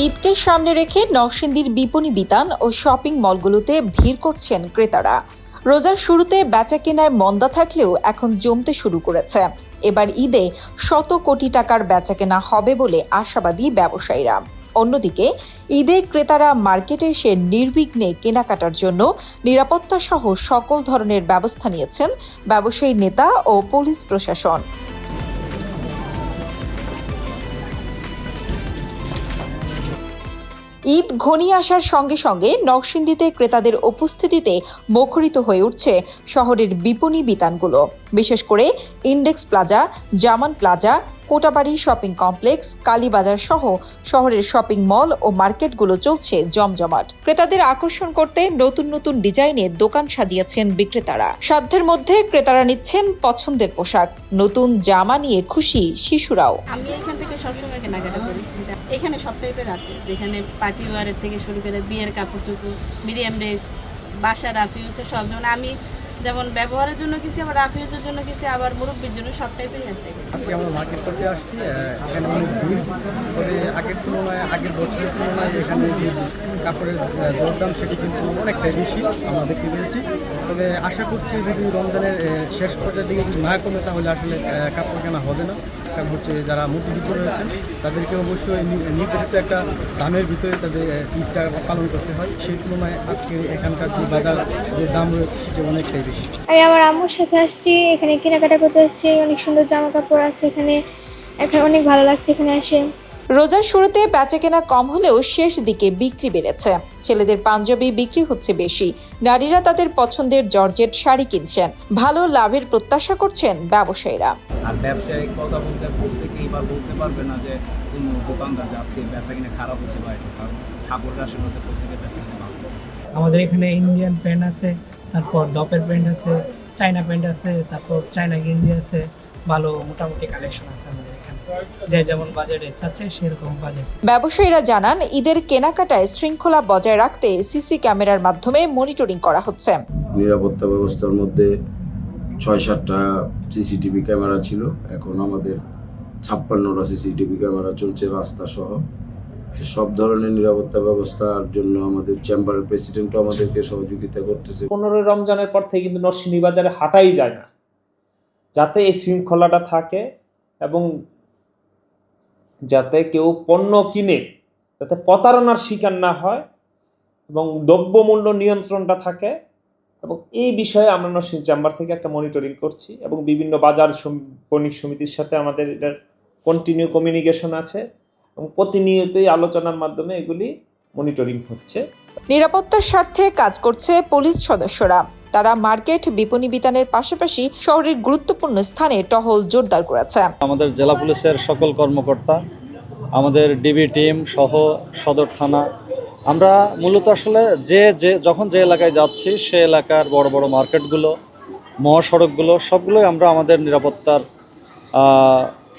ঈদকে সামনে রেখে নরসিংদীর বিপণী বিতান ও শপিং মলগুলোতে ভিড় করছেন ক্রেতারা। রোজার শুরুতে বেচা কেনায় মন্দা থাকলেও এখন জমতে শুরু করেছে। এবার ঈদে শত কোটি টাকার বেচা কেনা হবে বলে আশাবাদী ব্যবসায়ীরা। অন্যদিকে, ঈদে ক্রেতারা মার্কেটে এসে নির্বিঘ্নে কেনাকাটার জন্য নিরাপত্তা সহ সকল ধরনের ব্যবস্থা নিয়েছেন ব্যবসায়ী নেতা ও পুলিশ প্রশাসন। ঈদ ঘনিয়ে আসার সঙ্গে সঙ্গে নরসিংদীতে ক্রেতাদের উপস্থিতিতে মুখরিত হয়ে উঠছে শহরের বিপণী বিতানগুলো। বিশেষ করে index plaza, Zaman plaza, Kotbari shopping complex, Kalibazar সহ শহরের শপিং মল ও মার্কেটগুলো চলছে জমজমাট। ক্রেতাদের আকর্ষণ করতে নতুন নতুন ডিজাইনে দোকান সাজিয়েছেন বিক্রেতারা। সাধ্যের মধ্যে ক্রেতারা নিচ্ছেন পছন্দের পোশাক। নতুন জামা নিয়ে খুশি শিশুরাও। আমি এখান থেকে সবসময় কেনাকাটা করি। এখানে সব টাইপের আছে। যেখানে পার্টি ওয়ারের থেকে শুরু করে বিয়ের কাপড় চোপড় মিডিয়াম ড্রেস বাসা রাফিউসের সব। যেমন আমি যেমন ব্যবহারের জন্য কিছু আবার রাফিউজের জন্য কিছু আবার মুরব্বীর জন্য সব টাইপেরই আছে আজকে আমরা মার্কেট করতে আসছি এখানে অনেক ভিড়। তবে আগের তুলনায়, আগের বছরের তুলনায় এখানে কাপড়ের দরদাম সেটি কিন্তু অনেকটাই বেশি, আমরা দেখতে পেয়েছি। তবে আশা করছি যদি রমজানের শেষ পর্যায়ের দিকে না কমে, তাহলে আসলে কাপড় কেনা হবে না। কারণ হচ্ছে যারা মুক্তিযুদ্ধ রয়েছেন তাদেরকে অবশ্যই নির্ধারিত একটা দামের ভিতরে তাদের ঈদটা পালন করতে হয়। সেই তুলনায় আজকে এখানকার যে বাজার যে দাম রয়েছে সেটা অনেকটাই বেশি। আমি আমার আম্মুর সাথে আসছি এখানে কেনাকাটা করতে আসছি অনেক সুন্দর জামা কাপড় আছে এখানে। এখন অনেক ভালো লাগছে এখানে এসে। রোজার শুরুতে বেচাকেনা কম হলেও শেষ দিকে বিক্রি বেড়েছে। ছেলেদের পাঞ্জাবি বিক্রি হচ্ছে বেশি। নারীরা তাদের পছন্দের জর্জেট শাড়ি কিনছেন। ভালো লাভের প্রত্যাশা করছেন ব্যবসায়ীরা। আর ব্যবসায়িক কথা বলতে প্রত্যেকেই বা বলতে পারবে না যে কোনো দোকানদার যে আজকে বেচা কিনে খারাপ হচ্ছে বা এটা কারণ ঠাকুর রাশের মধ্যে প্রত্যেকের বেচা কিনে ভালো আমাদের এখানে ইন্ডিয়ান প্যান্ট আছে তারপর ডপের প্যান্ট আছে চায়না প্যান্ট আছে তারপর চায়না গেঞ্জি আছে ভালো মোটামুটি কালেকশন আছে আমাদের এখানে। যে যেমন বাজেটে চাচ্ছে সেরকম বাজেট ব্যবসায়ীরা জানান ঈদের কেনাকাটায় শৃঙ্খলা বজায় রাখতে সিসি ক্যামেরার মাধ্যমে মনিটরিং করা হচ্ছে। নিরাপত্তা ব্যবস্থার মধ্যে ছয় সাতটা সিসিটিভি ক্যামেরা ছিল। এখন আমাদের ছাপ্পান্নটা সিসিটিভি ক্যামেরা চলছে রাস্তা সহ সব ধরনের নিরাপত্তা ব্যবস্থার জন্য আমাদের চেম্বারের প্রেসিডেন্টও আমাদেরকে সহযোগিতা করতেছে। পনেরোই রমজানের পর থেকে কিন্তু নরসিংদী বাজারে হাঁটাই যায় না। যাতে এই শৃঙ্খলাটা থাকে এবং যাতে কেউ পণ্য কিনে, যাতে প্রতারণার শিকার না হয় এবং দ্রব্যমূল্য নিয়ন্ত্রণটা থাকে। এবং এই বিষয়ে আমরা নরসিংহ চেম্বার থেকে একটা মনিটরিং করছি এবং বিভিন্ন বাজার বণিক সমিতির সাথে আমাদের এটার কন্টিনিউ কমিউনিকেশন আছে এবং প্রতিনিয়তই আলোচনার মাধ্যমে এগুলি মনিটরিং হচ্ছে। নিরাপত্তার স্বার্থে কাজ করছে পুলিশ সদস্যরা। তারা মার্কেট বিপণী বিতানের পাশাপাশি শহরের গুরুত্বপূর্ণ স্থানে টহল জোরদার করেছে। আমাদের জেলা পুলিশের সকল কর্মকর্তা আমাদের ডিবি টিম সহ সদর থানা আমরা মূলত আসলে যে যে, যখন যে এলাকায় যাচ্ছি, সে এলাকার বড় বড় মার্কেটগুলো, মহাসড়কগুলো, সবগুলোই আমরা আমাদের নিরাপত্তার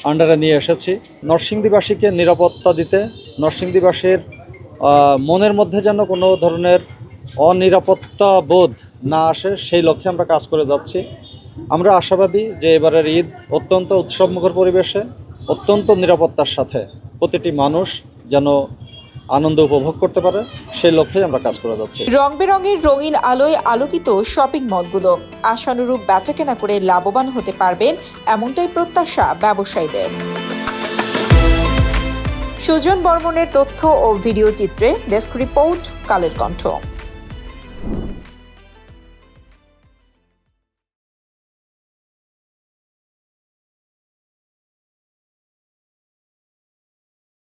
আন্ডারে নিয়ে এসেছি। নরসিংদীবাসীকে নিরাপত্তা দিতে, নরসিংদীবাসীর মনের মধ্যে যেন কোনো ধরনের অনিরাপত্তা বোধ না আসে, সেই লক্ষ্যে আমরা কাজ করে যাচ্ছি। আমরা আশাবাদী যে এবারের ঈদ অত্যন্ত উৎসবমুখর পরিবেশে, অত্যন্ত নিরাপত্তার সাথে প্রতিটি মানুষ যেন আনন্দ উপভোগ করতে পারে, সেই লক্ষ্যে আমরা কাজ করে যাচ্ছি। রং বেরঙের রঙিন আলোয় আলোকিত শপিং মলগুলো, আশানুরূপ বেচাকেনা করে লাভবান হতে পারবেন এমনটাই প্রত্যাশা ব্যবসায়ীদের। সুজন বর্মনের তথ্য ও ভিডিও চিত্রে ডেস্ক রিপোর্ট, কালের কণ্ঠ।